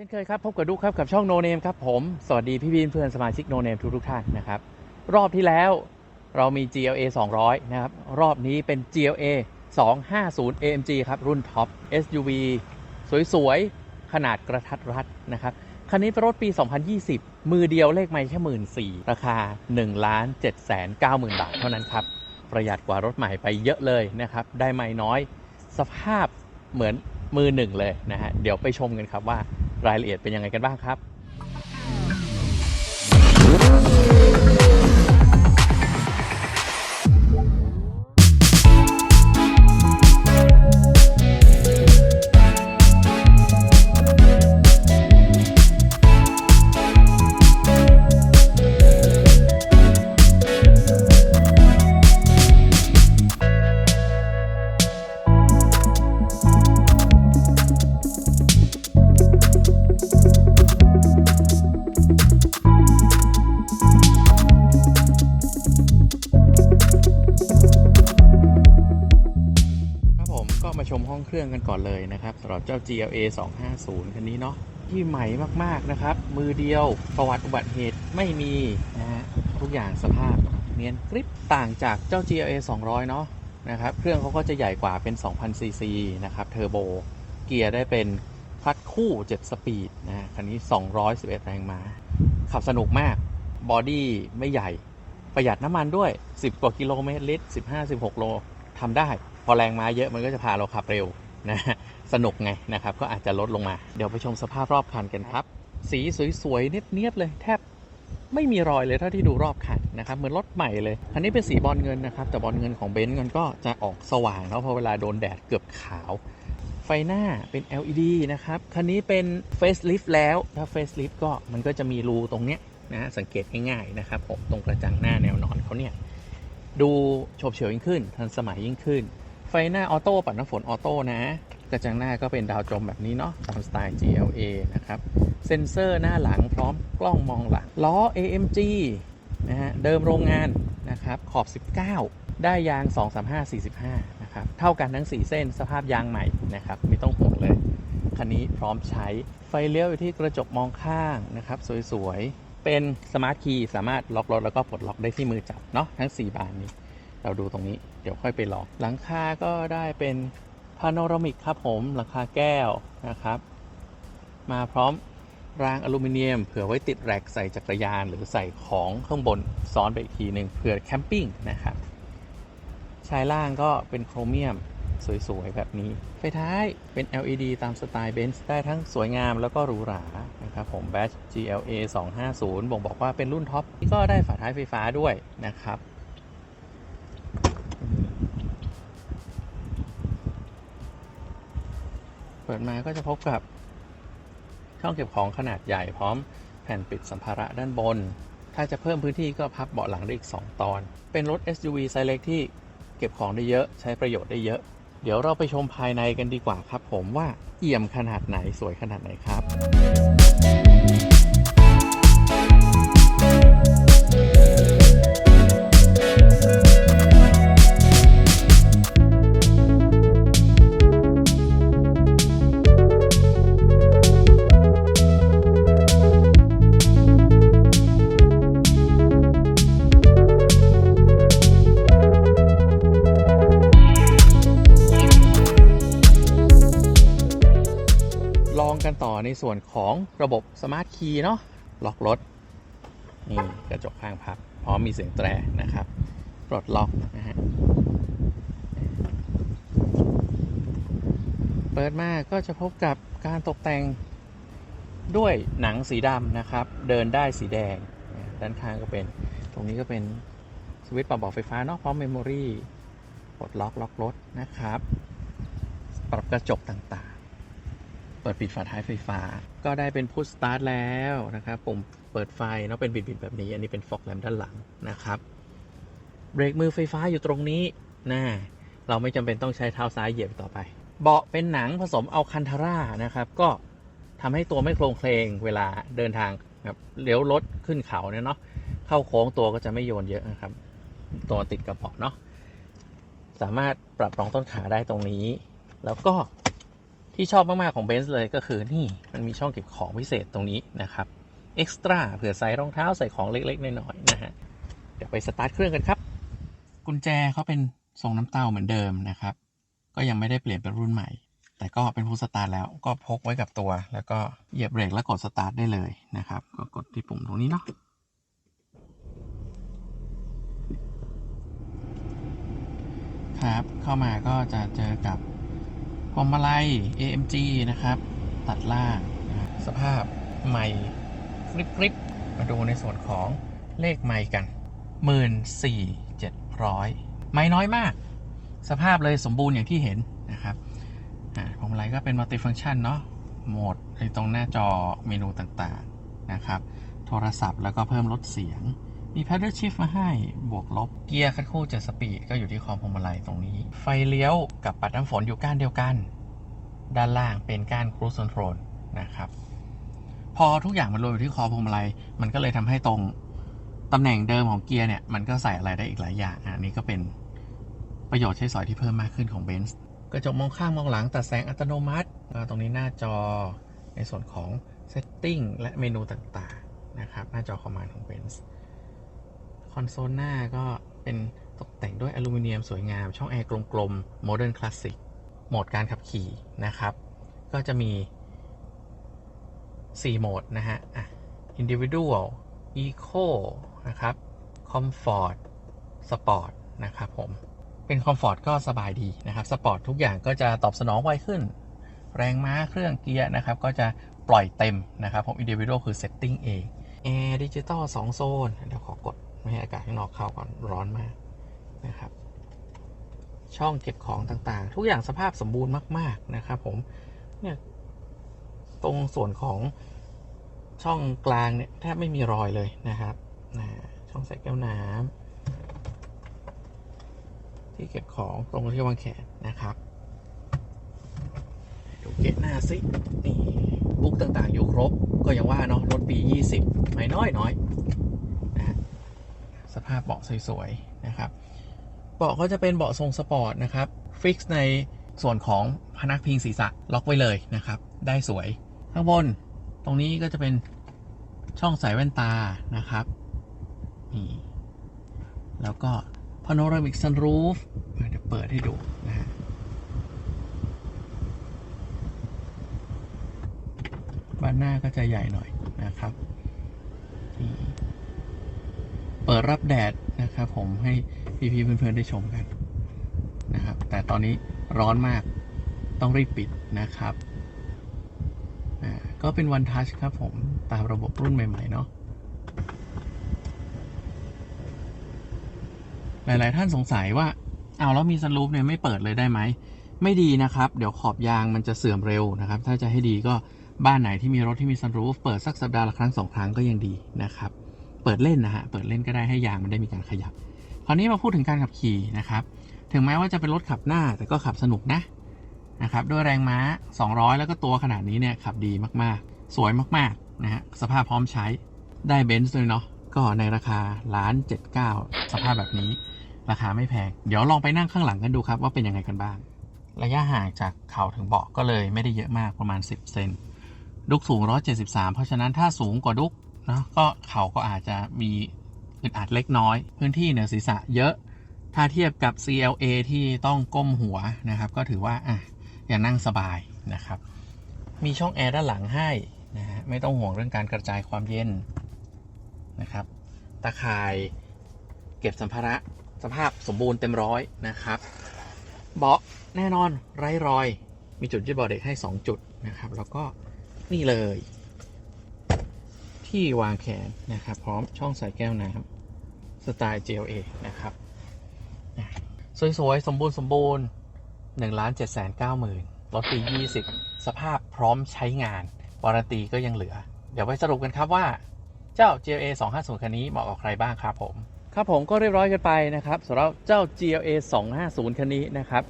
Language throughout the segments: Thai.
ช่นเคยครับพบกับดุกครับกับช่องโนเนมครับผมสวัสดีพี่บินเพื่อนสมาชิกโนเนมทุกทุกท่านนะครับรอบที่แล้วเรามี GLA 200 นะครับ รอบนี้เป็น GLA 250 AMG ครับ รุ่นท็อป SUV สวยๆ ขนาดกระทัดรัดนะครับ คันนี้เป็นรถปี 2020 มือเดียวเลขไม่แค่หมื่นสี่ราคา1ล้าน7แสน9หมื่นบาทเท่านั้นครับ ประหยัดกว่ารถใหม่ไปเยอะเลยนะครับ ได้ไม่น้อย สภาพเหมือนมือหนึ่งเลยนะฮะ เดี๋ยวไปชมกันครับว่า รายละเอียดเป็นยังไงกันบ้างครับ องเครื่องกันก่อนเลยนะครับสำหรับเจ้า GLA 250 คันนี้เนาะที่ใหม่มากๆนะครับ มือเดียวประวัติอุบัติเหตุไม่มีนะฮะทุกอย่างสภาพเนียนกริปต่างจากเจ้า GLA 200 เนาะนะครับเครื่องเขาก็จะใหญ่กว่าเป็น 2,000 ซีซีนะครับเทอร์โบเกียร์ได้เป็นคลัดคู่ 7 สปีดนะคันนี้ 211 แรงม้า ขับสนุกมาก บอดี้ไม่ใหญ่ ประหยัดน้ำมันด้วย 10 กว่ากิโลเมตรลิตร 15-16 โลทำได้ อแรงม้าเยอะมันก็จะพาเราขับเร็วนะสนุกไงนะครับ ก็อาจจะลดลงมา เดี๋ยวไปชมสภาพรอบคันกันครับ สีสวยๆ เนียบๆ เลยแทบไม่มีรอยเลยเท่าที่ดูรอบคันนะครับเหมือนรถใหม่เลย คันนี้เป็นสีบอลเงินนะครับ แต่บอลเงินของเบนซ์มันก็จะออกสว่างเนาะพอเวลาโดนแดดเกือบขาว ไฟหน้าเป็น LED นะครับ คันนี้เป็น Facelift แล้วถ้า Facelift ก็มันก็จะมีรูตรงเนี้ยนะสังเกตง่ายๆนะครับผมตรงกระจังหน้าแนวนอนเขาเนี่ยดูโฉบเฉียวยิ่งขึ้น ทันสมัยยิ่งขึ้น ไฟหน้าออโต้ปัดน้ำฝนออโต้นะกระจังหน้าก็เป็นดาวจมแบบนี้เนาะตามสไตล์ GLA นะครับ เซ็นเซอร์หน้าหลังพร้อมกล้องมองหลัง ล้อ AMG นะฮะ เดิมโรงงานนะครับ ขอบ 19 ได้ยาง 235 45 นะครับ เท่ากันทั้ง 4 เส้นสภาพยางใหม่นะครับ ไม่ต้องห่วงเลย คันนี้พร้อมใช้ไฟเลี้ยวอยู่ที่กระจกมองข้างนะครับ สวยๆ เป็นสมาร์ทคีย์สามารถล็อกรถแล้วก็ปลดล็อกได้ที่มือจับเนาะทั้ง 4 บานนี้ เราดูตรงนี้เดี๋ยวค่อยไปลอง หลังคาก็ได้เป็นพาโนรามิกครับผมหลังคาแก้วนะครับ มาพร้อมรางอลูมิเนียม เผื่อไว้ติดแร็กใส่จักรยาน หรือใส่ของข้างบนซ้อนไปอีกทีหนึ่งเผื่อแคมปิ้งนะครับชายล่างก็เป็นโครเมียมสวย ๆ แบบนี้ ไฟท้ายเป็น LED ตามสไตล์เบนซ์ได้ทั้งสวยงามแล้วก็หรูหรา นะครับผม Batch GLA 250 บ่งบอกว่าเป็นรุ่นท็อป ก็ได้ฝาท้ายไฟฟ้าด้วยนะครับ ปิดมาก็จะพบกับช่องเก็บของขนาดใหญ่พร้อมแผ่นปิดสัมภาระด้านบน ถ้าจะเพิ่มพื้นที่ก็พับเบาะหลังได้อีก 2 ตอน เป็นรถ SUV ไซส์เล็กที่เก็บของได้เยอะใช้ประโยชน์ได้เยอะ เดี๋ยวเราไปชมภายในกันดีกว่าครับผมว่าเอี่ยมขนาดไหนสวยขนาดไหนครับ กันต่อในส่วนของระบบสมาร์ทคีย์เนาะล็อกรถนี่กระจกข้างพับพร้อมมีเสียงแตรนะครับปลดล็อกนะฮะเปิดมาก็จะพบกับการตกแต่งด้วยหนังสีดำนะครับ เดินได้สีแดง ด้านข้างก็เป็น ตรงนี้ก็เป็นสวิตช์ปรับเบาไฟฟ้าเนาะพร้อมเมมโมรีปลดล็อกล็อกรถนะครับ ปรับกระจกต่างๆ เปิดปิดฝาท้ายไฟฟ้า ก็ได้เป็นพุชสตาร์ทแล้วนะครับปุ่มเปิดไฟเนาะเป็นบิดๆแบบนี้ อันนี้เป็นฟอกแลมด้านหลังนะครับเบรกมือไฟฟ้าอยู่ตรงนี้นะเราไม่จำเป็นต้องใช้เท้าซ้ายเหยียบต่อไป เบาะเป็นหนังผสมเอาคันทาร่านะครับ ก็ทำให้ตัวไม่โครงเคลงเวลาเดินทางแบบเลี้ยวรถขึ้นเขาเนี่ยเนาะเข้าโค้งตัวก็จะไม่โยนเยอะนะครับ ตัวติดกับเบาะเนาะสามารถปรับรองต้นขาได้ตรงนี้ แล้วก็ ที่ชอบมากๆของเบนซ์เลยก็คือนี่มันมีช่องเก็บของพิเศษตรงนี้นะครับเอ็กซ์ตร้าเผื่อใส่รองเท้าใส่ของเล็ก ๆ น้อยๆนะฮะเดี๋ยวไปสตาร์ทเครื่องกันครับ กุญแจเขาเป็นทรงน้ำเต้าเหมือนเดิมนะครับ ก็ยังไม่ได้เปลี่ยนเป็นรุ่นใหม่ แต่ก็เป็นผู้สตาร์ทแล้วก็พกไว้กับตัว แล้วก็เหยียบเบรกแล้วกดสตาร์ทได้เลยนะครับ ก็กดที่ปุ่มตรงนี้เนาะครับ เข้ามาก็จะเจอกับ พวงมาลัย AMG นะครับ ตัดล่าง สภาพใหม่กริบกริบมาดูในส่วนของเลขใหม่กัน 14,700 ไม่น้อยมาก สภาพเลยสมบูรณ์อย่างที่เห็นนะครับอ่าพวงมาลัยก็เป็นมัลติฟัง c t ชันเนาะโหมดในตรงหน้าจอเมนูต่างๆนะครับ โทรศัพท์แล้วก็เพิ่มลดเสียง มี paddle shift มาให้บวกลบ เกียร์คัดคู่7สปีดก็อยู่ที่คอพวงมาลัยตรงนี้ ไฟเลี้ยวกับปัดน้ำฝนอยู่ก้านเดียวกัน ด้านล่างเป็นก้าน cruise control นะครับ พอทุกอย่างมันรวมอยู่ที่คอพวงมาลัยมันก็เลยทำให้ตรงตำแหน่งเดิมของเกียร์เนี่ยมันก็ใส่อะไรได้อีกหลายอย่างอันนี้ก็เป็นประโยชน์ใช้สอยที่เพิ่มมากขึ้นของ Benz กระจกมองข้างมองหลังตัดแสงอัตโนมัติ ตรงนี้หน้าจอในส่วนของ setting และเมนูต่างๆนะครับหน้าจอคอมมานด์ของ Benz คอนโซลหน้าก็เป็นตกแต่งด้วยอลูมิเนียมสวยงาม ช่องแอร์กลมๆโมเดิร์นคลาสสิกโหมดการขับขี่นะครับ ก็จะมี 4 โหมดนะฮะอะ individual eco นะครับ comfort sport นะครับผม เป็น comfort ก็สบายดีนะครับ sport ทุกอย่างก็จะตอบสนองไวขึ้น แรงม้าเครื่องเกียร์นะครับ ก็จะปล่อยเต็มนะครับ ผม individual คือ setting เองแอร์ดิจิตอล2โซน เดี๋ยวขอกด ไม่ให้อากาศข้างนอกเข้าก่อนร้อนมากนะครับ ช่องเก็บของต่างๆ ทุกอย่างสภาพสมบูรณ์มาก ๆนะครับ ผมเนี่ยตรงส่วนของช่องกลางเนี่ยแทบไม่มีรอยเลยนะครับนะช่องใส่แก้วน้ำที่เก็บของตรงที่วางแขนนะครับดูเกตหน้าสินี่บุ๊กต่างๆ อยู่ครบก็อย่างว่าเนาะรถปี 20 ไม่น้อยน้อยาพเบาะสวยๆนะครับเบาะก็จะเป็นเบาะทรงสปอร์ตนะครับฟิกซ์ในส่วนของพนักพิงศีรษะล็อกไว้เลยนะครับ ได้สวยข้างบนตรงนี้ก็จะเป็นช่องใส่แว่นตานะครับนี่แล้วก็ panoramic sunroof เดี๋ยวเปิดให้ดูนะฮะบานหน้าก็จะใหญ่หน่อยนะครับนี่เปิดรับแดดนะครับ ผมให้พี่ๆเพื่อนๆได้ชมกันนะครับ แต่ตอนนี้ร้อนมากต้องรีบปิดนะครับก็เป็น One Touch ครับผมตามระบบรุ่นใหม่ๆเนาะหลายๆท่านสงสัยว่าเอาแล้วมีซันรูฟเนี่ยไม่เปิดเลยได้ไหม ไม่ดีนะครับ เดี๋ยวขอบยางมันจะเสื่อมเร็วนะครับ ถ้าจะให้ดีก็บ้านไหนที่มีรถที่มีซันรูฟเปิดสักสัปดาห์ละครั้งสองครั้งก็ยังดีนะครับ เปิดเล่นนะฮะ เปิดเล่นก็ได้ให้ยางมันได้มีการขยับ คราวนี้มาพูดถึงการขับขี่นะครับ ถึงแม้ว่าจะเป็นรถขับหน้าแต่ก็ขับสนุกนะนะครับ ด้วยแรงม้า 200 แล้วก็ตัวขนาดนี้เนี่ยขับดีมากๆ สวยมากๆนะฮะ สภาพพร้อมใช้ ได้เบนซ์เลยเนาะ ก็ในราคาล้านเจ็ดเก้าสภาพแบบนี้ ราคาไม่แพง เดี๋ยวลองไปนั่งข้างหลังกันดูครับว่าเป็นยังไงกันบ้าง ระยะห่างจากเข่าถึงเบาะก็เลยไม่ได้เยอะมากประมาณ 10 เซน ดุกสูง 173 เพราะฉะนั้นถ้าสูงกว่าดุก เนาะก็เขาก็อาจจะมีอึดอัดเล็กน้อย พื้นที่เหนือศีรษะเยอะ ถ้าเทียบกับ CLA ที่ต้องก้มหัวนะครับ ก็ถือว่าอะยังนั่งสบายนะครับ มีช่องแอร์ด้านหลังให้นะฮะไม่ต้องห่วงเรื่องการกระจายความเย็นนะครับ ตะข่ายเก็บสัมภาระสภาพสมบูรณ์เต็มร้อยนะครับ เบาะแน่นอนไร้รอย มีจุดยึดเบาะเด็กให้ 2 จุดนะครับ แล้วก็นี่เลย ที่วางแขนนะครับ พร้อมช่องใส่แก้วน้ำสไตล์ JLA นะครับสวยๆ สมบูรณ์สมบูรณ์1 7 9 0 0 0 0รถปี20สภาพพร้อมใช้งานวารันตีก็ยังเหลือ เดี๋ยวไปสรุปกันครับว่าเจ้า GLA 250 คันนี้เหมาะกับใครบ้างครับผม ครับผมก็เรียบร้อยกันไปนะครับสำหรับเจ้า GLA 250 คันนี้นะครับ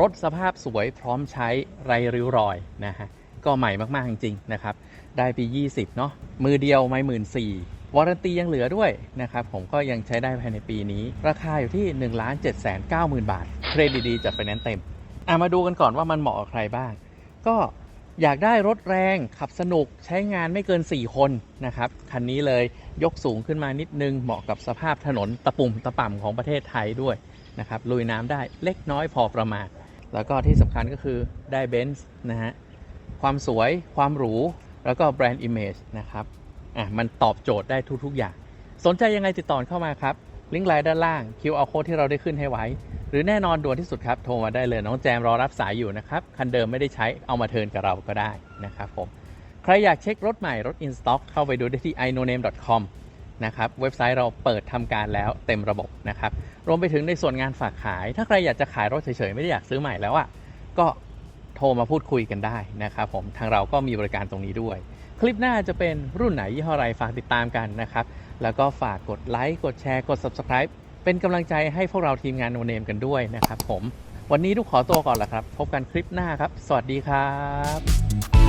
รถสภาพสวยพร้อมใช้ไรริ้วรอยนะฮะ ก็ใหม่มากๆจริงๆนะครับ ได้ปี 20 เนาะมือเดียวไม่หมื่นสี่วารันตียังเหลือด้วยนะครับ ผมก็ยังใช้ได้ภายในปีนี้ ราคาอยู่ที่ 1 7 9 0 0 0 0 บาท เครดิตดีจัดไฟแนนซ์เต็มอะมาดูกันก่อนว่ามันเหมาะกับใครบ้าง ก็อยากได้รถแรงขับสนุกใช้งานไม่เกิน 4 คนนะครับ คันนี้เลยยกสูงขึ้นมานิดนึง เหมาะกับสภาพถนนตะปุ่มตะป่ำของประเทศไทยด้วยนะครับลุยน้ำได้เล็กน้อยพอประมาณ แล้วก็ที่สำคัญก็คือได้เบนซ์นะฮะ ความสวย ความหรู แล้วก็แบรนด์อิมเมจนะครับอะมันตอบโจทย์ได้ทุก ๆ อย่าง สนใจยังไงติดต่อเข้ามาครับ ลิงก์ไลน์ด้านล่าง QR code ที่เราได้ขึ้นให้ไว้ หรือแน่นอนด่วนที่สุดครับ โทรมาได้เลยน้องแจมรอรับสายอยู่นะครับ คันเดิมไม่ได้ใช้เอามาเทินกับเราก็ได้นะครับผมใครอยากเช็ครถใหม่รถ in stock เข้าไปดูได้ที่ inoname.com นะครับเว็บไซต์เราเปิดทำการแล้วเต็มระบบนะครับ รวมไปถึงในส่วนงานฝากขาย ถ้าใครอยากจะขายรถเฉยๆ ไม่ได้อยากซื้อใหม่แล้วอะก็ โทรมาพูดคุยกันได้นะครับผมทางเราก็มีบริการตรงนี้ด้วย คลิปหน้าจะเป็นรุ่นไหนยี่ห้ออะไรฝากติดตามกันนะครับ แล้วก็ฝากกดไลค์กดแชร์กด Subscribe เป็นกำลังใจให้พวกเราทีมงานโนเนมกันด้วยนะครับผมวันนี้ทุกขอตัวก่อนละครับ พบกันคลิปหน้าครับ สวัสดีครับ